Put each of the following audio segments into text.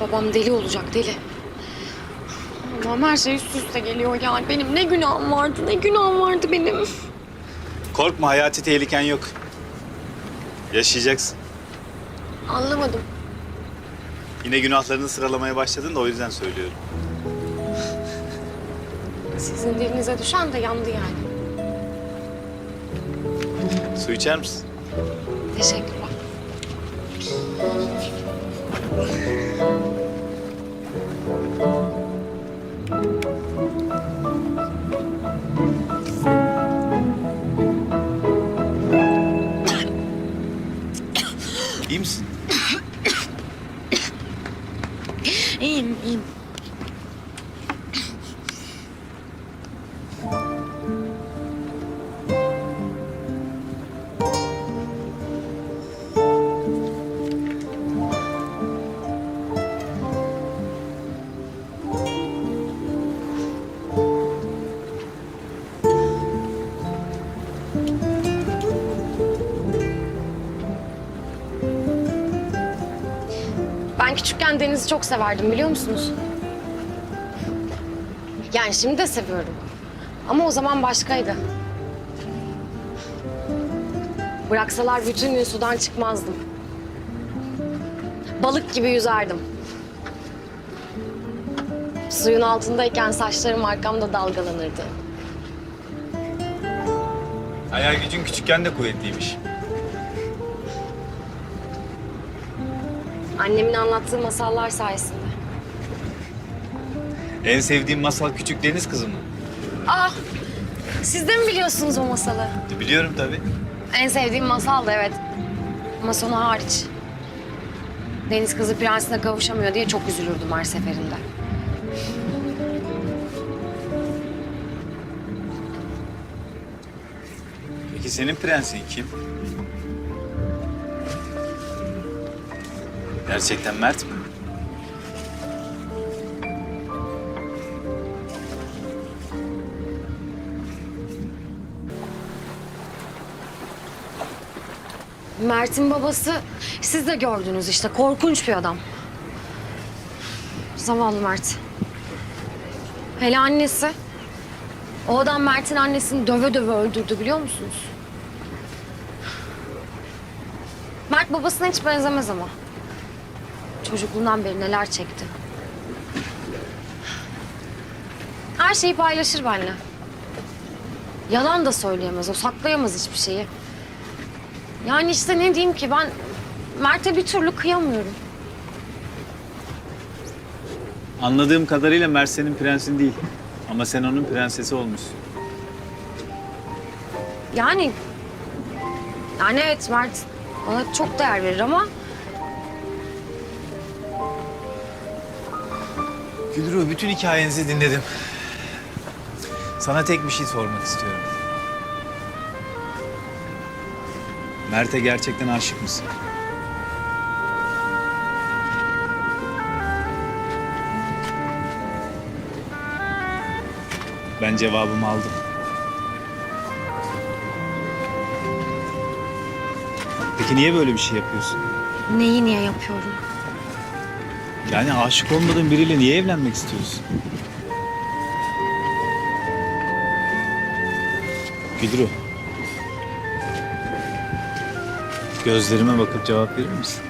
Babam deli olacak deli. Allah'ım her şey üst üste geliyor yani. Benim ne günahım vardı, ne günahım vardı benim. Korkma hayati tehliken yok. Yaşayacaksın. Anlamadım. Yine günahlarını sıralamaya başladın da o yüzden söylüyorum. Sizin dilinize düşen de yandı yani. Su içer misin? Teşekkürler. İyi misin? Ben küçükken denizi çok severdim biliyor musunuz? Yani şimdi de seviyorum. Ama o zaman başkaydı. Bıraksalar bütün gün sudan çıkmazdım. Balık gibi yüzerdim. Suyun altındayken saçlarım arkamda dalgalanırdı. Hayal gücün küçükken de kuvvetliymiş. Annemin anlattığı masallar sayesinde. En sevdiğim masal Küçük Deniz Kızı mı? Ah! Siz de mi biliyorsunuz o masalı? Biliyorum tabii. En sevdiğim masal da evet. Ama sonu hariç. Deniz kızı prensine kavuşamıyor diye çok üzülürdüm her seferinde. Peki senin prensin kim? Gerçekten Mert mi? Mert'in babası siz de gördünüz işte korkunç bir adam. Zavallı Mert. Hele annesi. O adam Mert'in annesini döve döve öldürdü biliyor musunuz? Mert babasına hiç benzemez ama. Çocukluğundan beri neler çekti. Her şeyi paylaşır benimle. Yalan da söyleyemez, o saklayamaz hiçbir şeyi. Yani işte ne diyeyim ki ben Mert'e bir türlü kıyamıyorum. Anladığım kadarıyla Mert senin prensin değil. Ama sen onun prensesi olmuşsun. Yani yani evet Mert bana çok değer verir ama Gülru bütün hikayenizi dinledim. Sana tek bir şey sormak istiyorum. Mert'e gerçekten aşık mısın? Ben cevabımı aldım. Peki niye böyle bir şey yapıyorsun? neyi niye yapıyorum? Yani aşık olmadığın biriyle niye evlenmek istiyorsun? Gülru. Gözlerime bakıp cevap verir misin?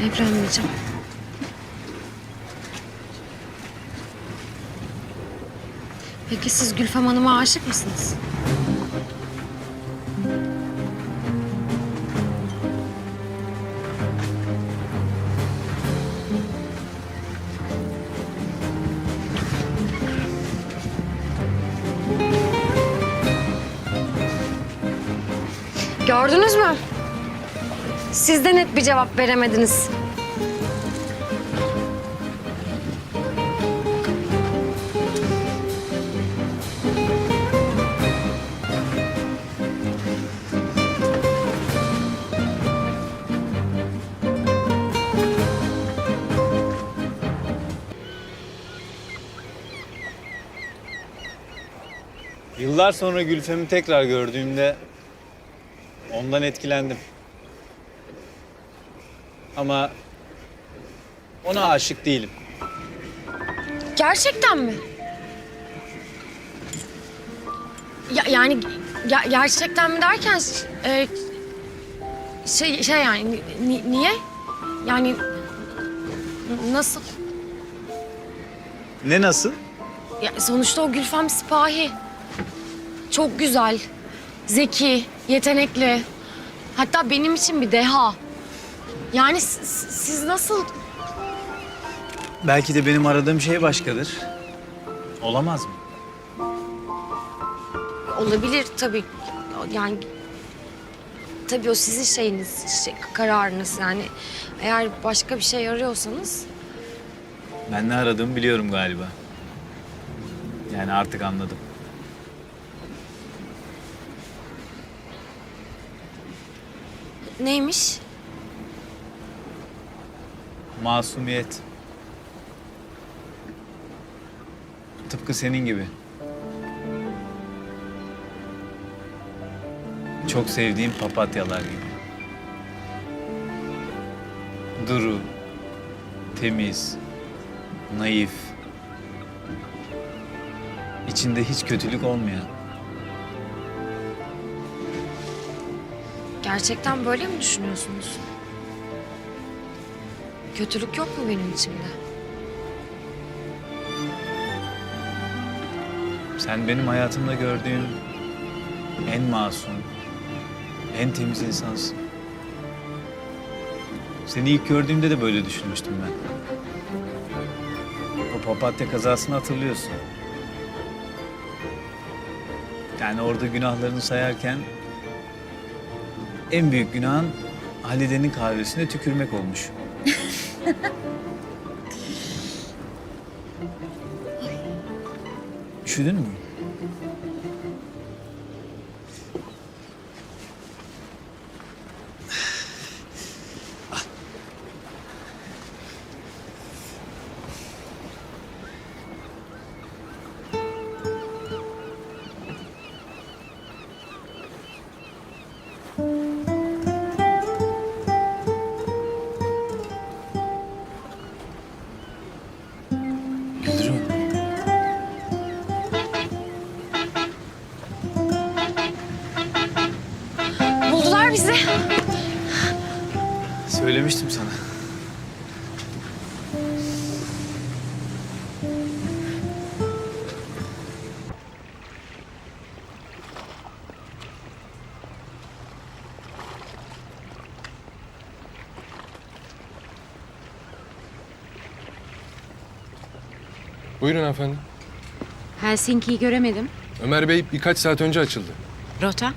Evlenmeyeceğim. Peki siz Gülfem Hanım'a aşık mısınız? Gördünüz mü? Siz de net bir cevap veremediniz. Yıllar sonra Gülfem'i tekrar gördüğümde Ondan etkilendim. Ama ona aşık değilim. Gerçekten mi? Ya, yani ge- gerçekten mi derken e, şey şey yani ni- niye? Yani n- nasıl? Ne nasıl? Ya, sonuçta o Gülfem Sipahi. Çok güzel, zeki, yetenekli. Hatta benim için bir deha. Yani siz nasıl Belki de benim aradığım şey başkadır. Olamaz mı? Olabilir tabii. Yani tabii o sizin şeyiniz, şey, kararınız yani. Eğer başka bir şey arıyorsanız Ben ne aradığımı biliyorum galiba. Yani artık anladım. Neymiş? Masumiyet. Tıpkı senin gibi. Çok sevdiğim papatyalar gibi. Duru, temiz, naif. İçinde hiç kötülük olmayan. Gerçekten böyle mi düşünüyorsunuz? Kötülük yok mu benim içimde? Sen benim hayatımda gördüğüm en masum, en temiz insansın. Seni ilk gördüğümde de böyle düşünmüştüm ben. O papatya kazasını hatırlıyorsun. Yani orada günahlarını sayarken en büyük günahın Halide'nin kahvesine tükürmek olmuş. Üşüdün mü? Söylemiştim sana. Buyurun efendim. Helsinki'yi göremedim. Ömer Bey birkaç saat önce açıldı. Rota?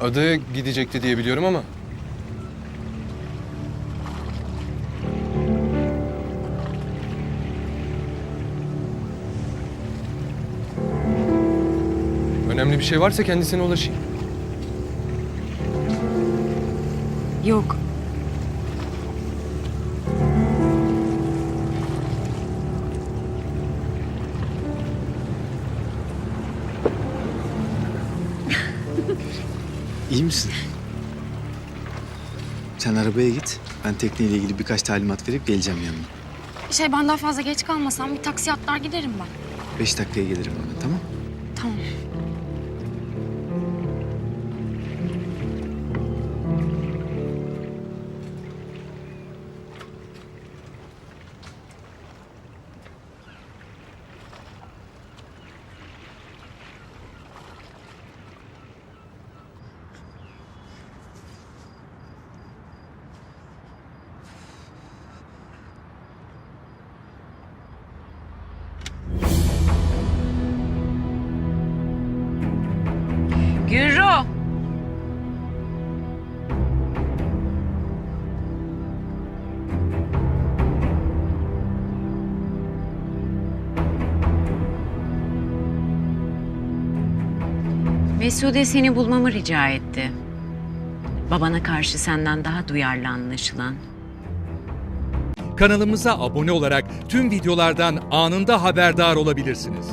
Adaya gidecekti diye biliyorum ama bir şey varsa kendisine ulaşayım. Yok. İyi misin? Sen arabaya git. Ben tekneyle ilgili birkaç talimat verip geleceğim yanına. Şey ben daha fazla geç kalmasam bir taksi atlar giderim ben. Beş dakikaya gelirim hemen tamam? Tamam. Mesude seni bulmamı rica etti. Babana karşı senden daha duyarlı anlaşılan. Kanalımıza abone olarak tüm videolardan anında haberdar olabilirsiniz.